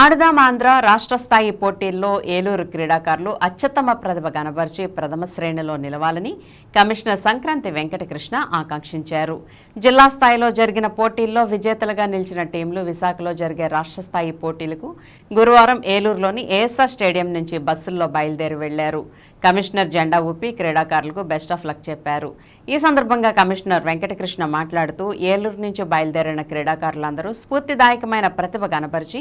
ఆడదాం ఆంధ్ర రాష్ట్ర స్థాయి పోటీల్లో ఏలూరు క్రీడాకారులు అత్యుత్తమ ప్రతిభ కనబరిచి ప్రథమ శ్రేణిలో నిలవాలని కమిషనర్ సంక్రాంతి వెంకటకృష్ణ ఆకాంక్షించారు. జిల్లా స్థాయిలో జరిగిన పోటీల్లో విజేతలుగా నిలిచిన టీంలు విశాఖలో జరిగే రాష్ట్ర స్థాయి పోటీలకు గురువారం ఏలూరులోని ఏఎస్ఆర్ స్టేడియం నుంచి బస్సుల్లో బయలుదేరి వెళ్ళారు. కమిషనర్ జెండా ఊపి క్రీడాకారులకు బెస్ట్ ఆఫ్ లక్ చెప్పారు. ఈ సందర్భంగా కమిషనర్ వెంకటకృష్ణ మాట్లాడుతూ ఏలూరు నుంచి బయలుదేరిన క్రీడాకారులందరూ స్ఫూర్తిదాయకమైన ప్రతిభ కనపరిచి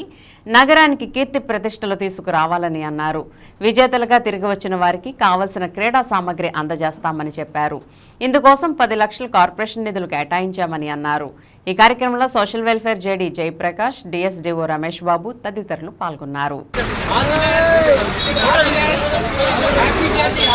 నగరానికి కీర్తి ప్రతిష్టలు తీసుకురావాలని అన్నారు. విజేతలుగా తిరిగి వచ్చిన వారికి కావలసిన క్రీడా సామగ్రి అందజేస్తామని చెప్పారు. ఇందుకోసం పది లక్షల కార్పొరేషన్ నిధులు కేటాయించామని అన్నారు. ఈ కార్యక్రమంలో social welfare JD Jayaprakash DSDO Ramesh Babu తదితరులు పాల్గొన్నారు.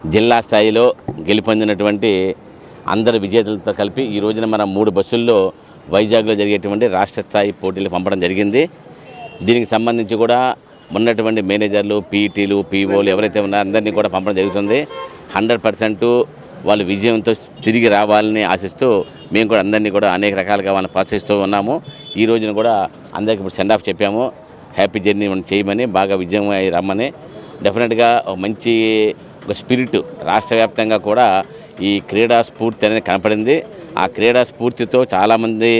జిల్లా స్థాయిలో గెలుపొందినటువంటి అందరు విజేతలతో కలిపి ఈ రోజున మన మూడు బస్సుల్లో వైజాగ్లో జరిగేటువంటి రాష్ట్ర స్థాయి పోటీలు పంపడం జరిగింది. దీనికి సంబంధించి కూడా ఉన్నటువంటి మేనేజర్లు పీఈటీలు పీఓలు ఎవరైతే ఉన్నారో అందరినీ కూడా పంపడం జరుగుతుంది. హండ్రెడ్ పర్సెంట్ వాళ్ళు విజయంతో తిరిగి రావాలని ఆశిస్తూ మేము కూడా అందరినీ కూడా అనేక రకాలుగా వాళ్ళని ప్రోత్సహిస్తూ ఉన్నాము. ఈ రోజున కూడా అందరికి ఇప్పుడు సెండ్ ఆఫ్ చెప్పాము. హ్యాపీ జర్నీ మనం చేయమని బాగా విజయం రమ్మని. డెఫినెట్గా మంచి ఒక స్పిరిట్ రాష్ట్ర వ్యాప్తంగా కూడా ఈ క్రీడా స్ఫూర్తి అనేది కనపడింది. ఆ క్రీడా స్ఫూర్తితో చాలామంది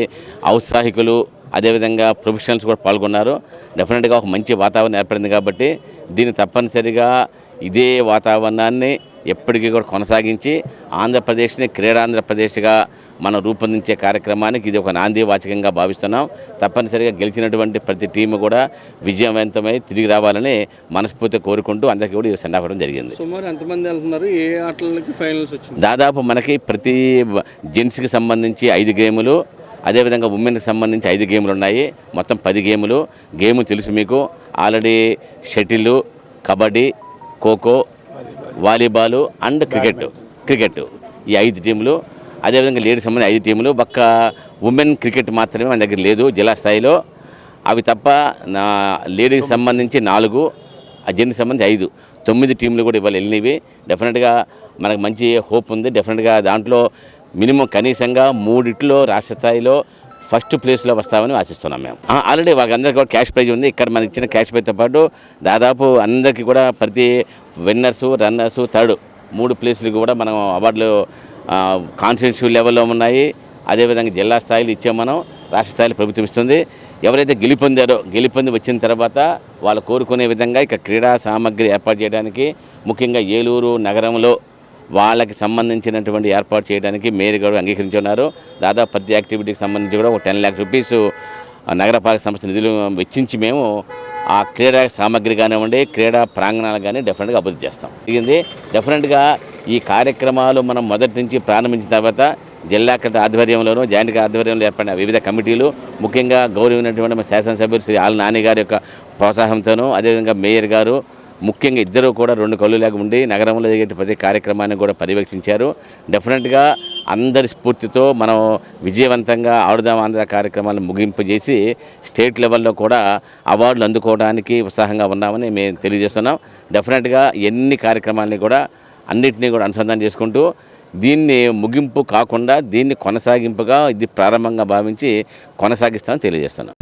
ఔత్సాహికులు అదేవిధంగా ప్రొఫెషనల్స్ కూడా పాల్గొన్నారు. డెఫినెట్గా ఒక మంచి వాతావరణం ఏర్పడింది కాబట్టి దీన్ని తప్పనిసరిగా ఇదే వాతావరణాన్ని ఎప్పటికీ కూడా కొనసాగించి ఆంధ్రప్రదేశ్ని క్రీడాంధ్రప్రదేశ్గా మనం రూపొందించే కార్యక్రమానికి ఇది ఒక నాంది వాచకంగా భావిస్తున్నాం. తప్పనిసరిగా గెలిచినటువంటి ప్రతి టీము కూడా విజయవంతమై తిరిగి రావాలని మనస్ఫూర్తిగా కోరుకుంటూ అందరికీ కూడా సెండ్ అవ్వడం జరిగింది. సుమారు ఎంతమంది వెళ్తున్నారు? ఏ ఆటలకి ఫైనల్స్ వచ్చింది? దాదాపు మనకి ప్రతి జెంట్స్కి సంబంధించి ఐదు గేములు అదేవిధంగా ఉమెన్కి సంబంధించి ఐదు గేములు ఉన్నాయి. మొత్తం పది గేములు. గేమ్ తెలుసు మీకు. Already shuttle kabaddi kho kho volleyball and cricket cricket ఈ ఐదు టీములు. అదేవిధంగా లేడీస్ సంబంధించి ఐదు టీములు ఒక్క ఉమెన్ క్రికెట్ మాత్రమే మన దగ్గర లేదు జిల్లా స్థాయిలో అవి తప్ప నా లేడీస్ సంబంధించి నాలుగు ఆ జెంట్స్ సంబంధించి ఐదు. తొమ్మిది టీంలు కూడా ఇవాళ వెళ్ళినవి డెఫినెట్గా మనకు మంచి హోప్ ఉంది. డెఫినెట్గా దాంట్లో మినిమం కనీసంగా మూడిట్లో రాష్ట్ర స్థాయిలో ఫస్ట్ ప్లేస్లో వస్తామని ఆశిస్తున్నాం మేము. ఆల్రెడీ వాళ్ళందరికీ కూడా క్యాష్ ప్రైజ్ ఉంది. ఇక్కడ మనకి ఇచ్చిన క్యాష్ ప్రైజ్తో పాటు దాదాపు అందరికీ కూడా ప్రతి విన్నర్సు రన్నర్సు థర్డ్ మూడు ప్లేసులు కూడా మనం అవార్డులు కాన్స్టిట్యూన్సీ లెవెల్లో ఉన్నాయి. అదేవిధంగా జిల్లా స్థాయిలో ఇచ్చే మనం. రాష్ట్ర స్థాయిలో ప్రభుత్వం ఇస్తుంది. ఎవరైతే గెలుపొందారో గెలుపొంది వచ్చిన తర్వాత వాళ్ళు కోరుకునే విధంగా ఇక క్రీడా సామగ్రి ఏర్పాటు చేయడానికి ముఖ్యంగా ఏలూరు నగరంలో వాళ్ళకి సంబంధించినటువంటి ఏర్పాటు చేయడానికి మేయర్ గారు అంగీకరించున్నారు. దాదాపు ప్రతి యాక్టివిటీకి సంబంధించి కూడా ఒక టెన్ ల్యాక్ రూపీస్ నగరపాలక సంస్థ నిధులు వెచ్చించి మేము ఆ క్రీడా సామగ్రి కానివ్వండి క్రీడా ప్రాంగణాలు కానీ డెఫినెట్గా అభివృద్ధి చేస్తాం. ఇది డెఫినెట్గా ఈ కార్యక్రమాలు మనం మొదటి నుంచి ప్రారంభించిన తర్వాత జిల్లా కమిటీ ఆధ్వర్యంలోనూ జాయింట్ ఆధ్వర్యంలో ఏర్పడిన వివిధ కమిటీలు ముఖ్యంగా గౌరవమైనటువంటి శాసనసభ్యులు శ్రీ ఆల్ నాని గారి యొక్క ప్రోత్సాహంతోనూ అదేవిధంగా మేయర్ గారు ముఖ్యంగా ఇద్దరు కూడా రెండు కళ్ళు లేకుండా ఉండి నగరంలో జరిగే ప్రతి కార్యక్రమాన్ని కూడా పర్యవేక్షించారు. డెఫినెట్గా అందరి స్ఫూర్తితో మనం విజయవంతంగా ఆడుదాం ఆంధ్ర కార్యక్రమాలను ముగింపు చేసి స్టేట్ లెవెల్లో కూడా అవార్డులు అందుకోవడానికి ఉత్సాహంగా ఉన్నామని మేము తెలియజేస్తున్నాం. డెఫినెట్గా ఎన్ని కార్యక్రమాలని కూడా అన్నింటినీ కూడా అనుసంధానం చేసుకుంటూ దీన్ని ముగింపు కాకుండా దీన్ని కొనసాగింపుగా ఇది ప్రారంభంగా భావించి కొనసాగిస్తామని తెలియజేస్తున్నాం.